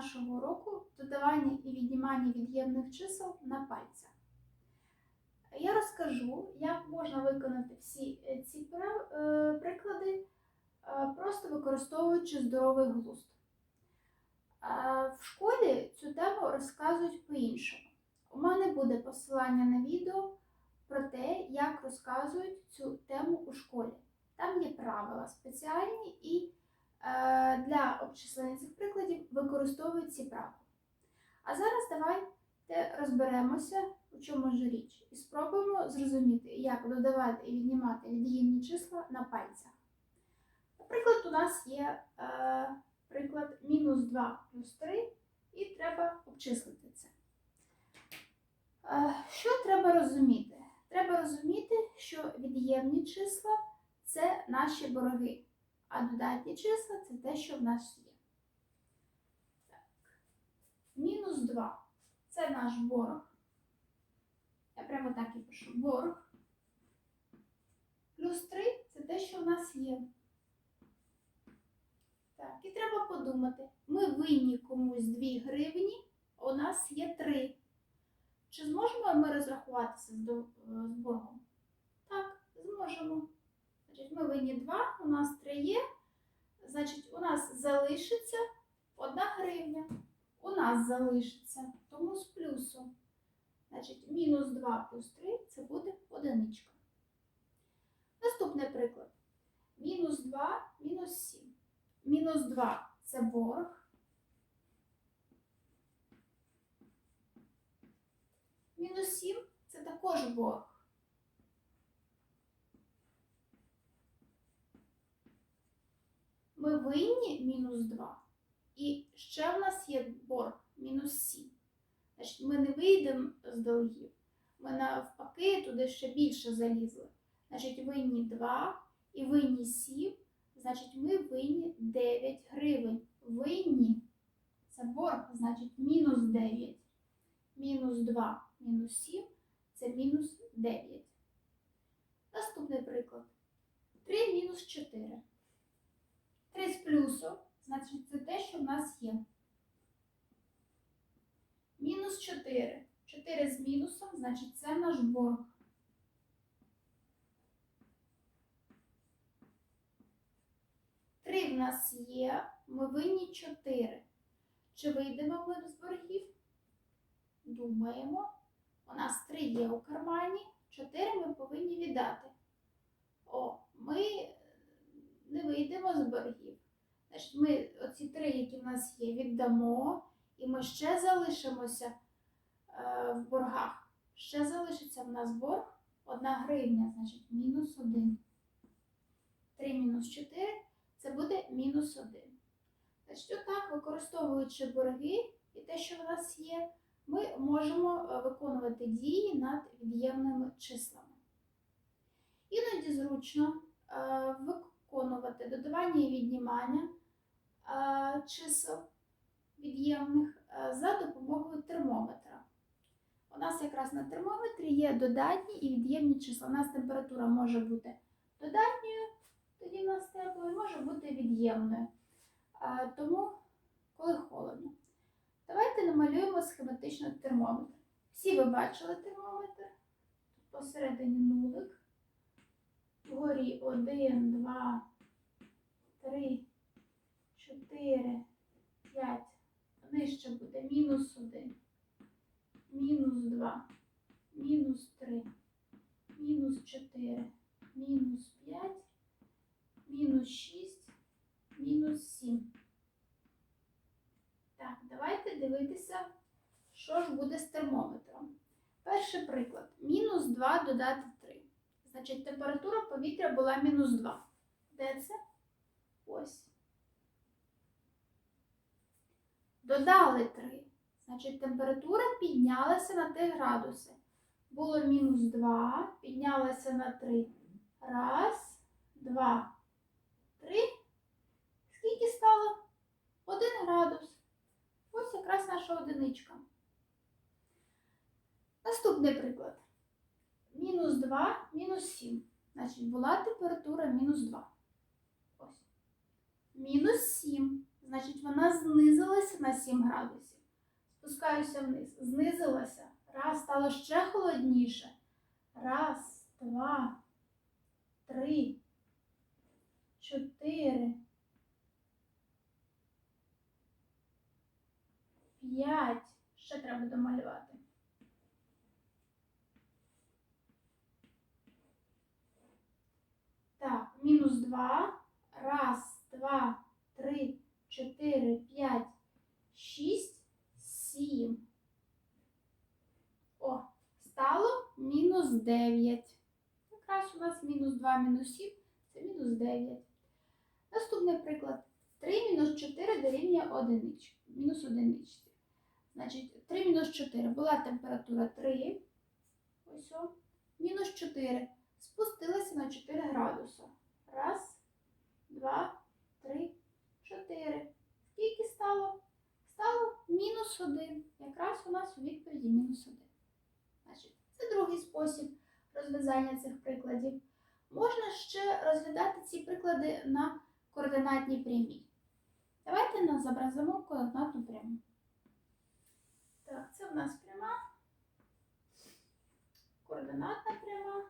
нашого уроку додавання і віднімання від'ємних чисел на пальцях. Я розкажу, як можна виконати всі е, ці е, приклади, е, просто використовуючи здоровий глузд. В школі цю тему розказують по-іншому. У мене буде посилання на відео про те, як розказують цю тему у школі. Там є правила спеціальні і для обчислення цих прикладів використовують ці правила. А зараз давайте розберемося, у чому ж річ, і спробуємо зрозуміти, як додавати і віднімати від'ємні числа на пальцях. Наприклад, у нас є е, приклад мінус 2 плюс 3, і треба обчислити це. Е, що треба розуміти? Треба розуміти, що від'ємні числа це наші борги, а додатні числа це те, що в нас є. Так. Мінус 2 це наш борг. Я прямо так і пишу борг. Плюс 3 це те, що в нас є. Так, і треба подумати. Ми винні комусь 2 гривні, у нас є 3. Чи зможемо ми розрахуватися з боргом? Так, зможемо. Ми винні 2, у нас 3 є. Значить, у нас залишиться 1 гривня. У нас залишиться, тому з плюсом. Значить, мінус 2 плюс 3 це буде одиничка. Наступний приклад. Мінус 2, мінус 7. Мінус 2 це борг. Мінус 7 це також борг. Ми винні мінус 2. І ще в нас є борг мінус 7. Значить, ми не вийдемо з долгів. Ми навпаки туди ще більше залізли. Значить, винні 2 і винні 7. Значить, ми винні 9 гривень. Винні це борг, значить мінус 9. Мінус 2, мінус 7 це мінус 9. Наступний приклад. 3 мінус 4. 3 з плюсом, значить це те, що в нас є. Мінус 4. 4 з мінусом, значить це наш борг. Три в нас є, ми винні 4. Чи вийдемо ми з боргів? Думаємо. У нас 3 є у кармані, 4 ми повинні віддати. О, ми не вийдемо з боргів. Значить, ми оці три, які в нас є, віддамо, і ми ще залишимося е, в боргах. Ще залишиться в нас борг 1 гривня, значить мінус 1. 3 мінус 4 це буде мінус 1. Значить, отак, використовуючи борги і те, що в нас є, ми можемо е, виконувати дії над від'ємними числами. Іноді зручно е, виконувати додавання і віднімання чисел від'ємних за допомогою термометра. У нас якраз на термометрі є додатні і від'ємні числа. У нас температура може бути додатньою, тоді в нас теплою, може бути від'ємною. Тому, коли холодно. Давайте намалюємо схематично термометр. Всі ви бачили термометр. Посередині нулик. Вгорі 1, 2, 3, 4, 5. Нижче буде мінус 1, мінус 2, мінус 3, мінус 4, мінус 5, мінус 6, мінус 7. Так, давайте дивитися, що ж буде з термометром. Перший приклад. Мінус 2 додати 3. Значить, температура повітря була мінус 2. Де це? Ось. Додали 3. Значить, температура піднялася на 3 градуси. Було мінус 2, піднялася на 3. Раз, два, три. Скільки стало? 1 градус. Ось якраз наша одиничка. Наступний приклад. Мінус 2, мінус 7. Значить, була температура мінус 2. Ось. Мінус 7. Значить, вона знизилася на 7 градусів. Спускаюся вниз. Знизилася. Раз, стало ще холодніше. Раз, два, три, чотири. П'ять. Ще треба домалювати. Так, мінус два. Раз, два, три, чотири, п'ять, шість, сім. О, стало мінус дев'ять. Якраз у нас мінус два, мінус сім, це мінус дев'ять. Наступний приклад. 3 мінус 4 дорівнює одиничці. Мінус одиничці. Значить, 3 мінус 4 була температура 3. Ось о. Мінус 4. Спустилася на 4 градуса. Раз, два, три, чотири. Скільки стало? Стало мінус 1. Якраз у нас у відповіді мінус 1. Значить, це другий спосіб розв'язання цих прикладів. Можна ще розглядати ці приклади на координатній прямій. Давайте зобразимо координатну пряму. Так, це в нас пряма. Координатна пряма.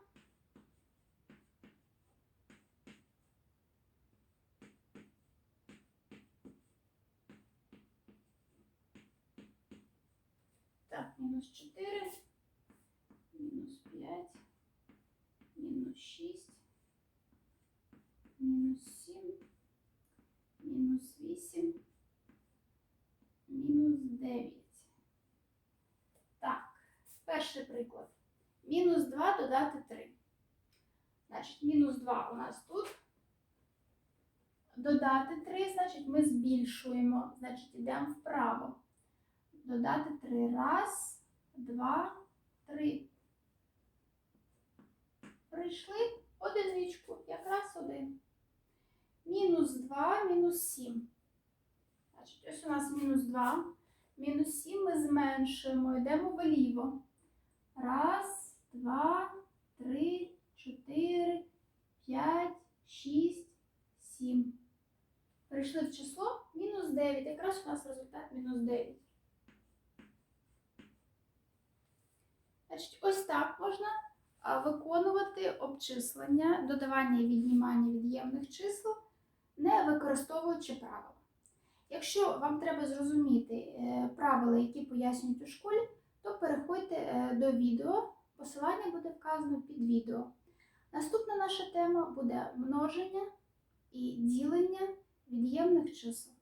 Так, мінус 4, мінус 5, мінус 6, мінус 7, мінус 8, мінус 9. Так, перший приклад. Мінус 2 додати 3. Значить, мінус 2 у нас тут. Додати 3, значить, ми збільшуємо, значить, йдемо вправо. Додати 3. Раз, два, три. Прийшли одиничку, якраз один. Мінус 2, мінус 7. Значить, ось у нас мінус 2. Мінус 7 ми зменшуємо, йдемо вліво. Раз, два, три, чотири, п'ять, шість, сім. Прийшли в число мінус 9. Якраз у нас результат мінус 9. Значить, ось так можна виконувати обчислення, додавання і віднімання від'ємних чисел, не використовуючи правила. Якщо вам треба зрозуміти е, правила, які пояснюють у школі, то переходьте е, до відео. Посилання буде вказано під відео. Наступна наша тема буде множення і ділення від'ємних чисел.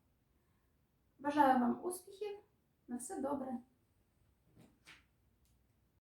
Бажаю вам успіхів! На все добре!